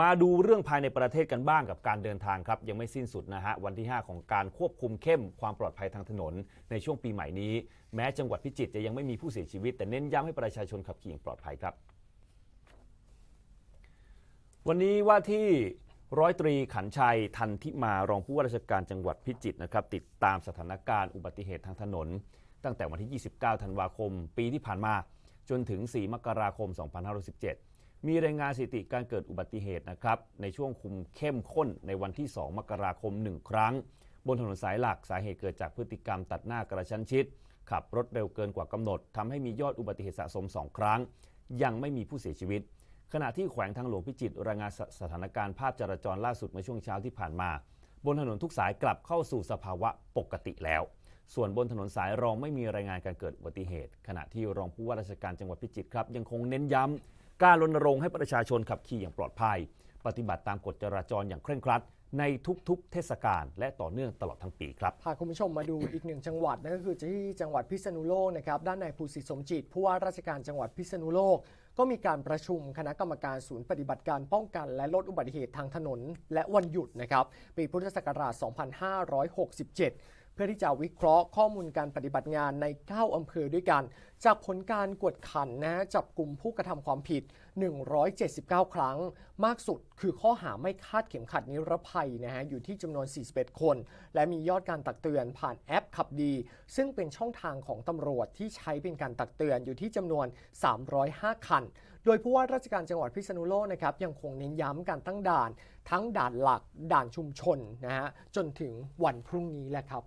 มาดูเรื่องภายในประเทศกันบ้างกับการเดินทางครับ ยังไม่สิ้นสุดนะฮะ วันที่ 5 ของการควบคุมเข้มความปลอดภัยทางถนน ในช่วงปีใหม่นี้ แม้จังหวัดพิจิตรจะยังไม่มีผู้เสียชีวิต แต่เน้นย้ำให้ประชาชนขับขี่อย่างปลอดภัยครับ วันนี้ว่าที่ร้อยตรีขันชัยทันทิมารองผู้ว่าราชการจังหวัดพิจิตรนะครับติดตามสถานการณ์อุบัติเหตุทางถนน ตั้งแต่วันที่ 29 ธันวาคม ปีที่ผ่านมาจนถึง 4 มกราคม 2517 มีรายงานสถิติการเกิดอุบัติเหตุนะครับในช่วงคุมเข้มข้นในวันที่ 2 มกราคม 1 ครั้ง บนถนนสายหลักสาเหตุเกิดจากพฤติกรรมตัดหน้ากระชั้นชิด ขับรถเร็วเกินกว่ากำหนดทำให้มียอดอุบัติเหตุสะสม 2 ครั้ง ยังไม่มีผู้เสียชีวิต ขณะที่แขวงทางหลวงพิจิตรรายงานสสถานการณ์ภาพจราจรล่าสุดเมื่อช่วงเช้าที่ผ่านมา บนถนนทุกสายกลับเข้าสู่สภาวะปกติแล้ว ส่วนบนถนนสายรองไม่มีรายงานการเกิดอุบัติเหตุ ขณะที่รองผู้ว่าราชการจังหวัดพิจิตรครับยังคงเน้นย้ำ การรณรงค์ให้ประชาชนขับขี่อย่างปลอดภัย ปฏิบัติตามกฎจราจรอย่างเคร่งครัด ในทุกๆ เทศกาลและต่อเนื่องตลอดทั้งปีครับ พาคุณผู้ชมมาดูอีกหนึ่งจังหวัดนั่นก็คือที่จังหวัดพิษณุโลกนะครับด้านนายภูสิทธิสมจิตผู้ว่าราชการจังหวัดพิษณุโลก ก็มีการประชุมคณะกรรมการศูนย์ปฏิบัติการป้องกัน และลดอุบัติเหตุทางถนน และวันหยุดนะครับปีพุทธศักราช 2567 เพื่อที่จะวิเคราะห์ข้อมูลการปฏิบัติงานใน 9 อำเภอด้วยกัน จากผลการกวดขันนะจับกลุ่มผู้กระทำความผิด 179 ครั้ง มากสุดคือข้อหาไม่คาดเข็มขัดนิรภัยนะฮะอยู่ที่จำนวน 41 คน และมียอดการตักเตือนผ่านแอปขับดี ซึ่งเป็นช่องทางของตำรวจที่ใช้เป็นการตักเตือนอยู่ที่จำนวน 305 คัน โดยผู้ว่าราชการจังหวัดพิษณุโลกนะครับยังคงเน้นย้ำการตั้งด่าน ทั้งด่านหลักด่านชุมชนนะฮะจนถึงวันพรุ่งนี้แหละครับ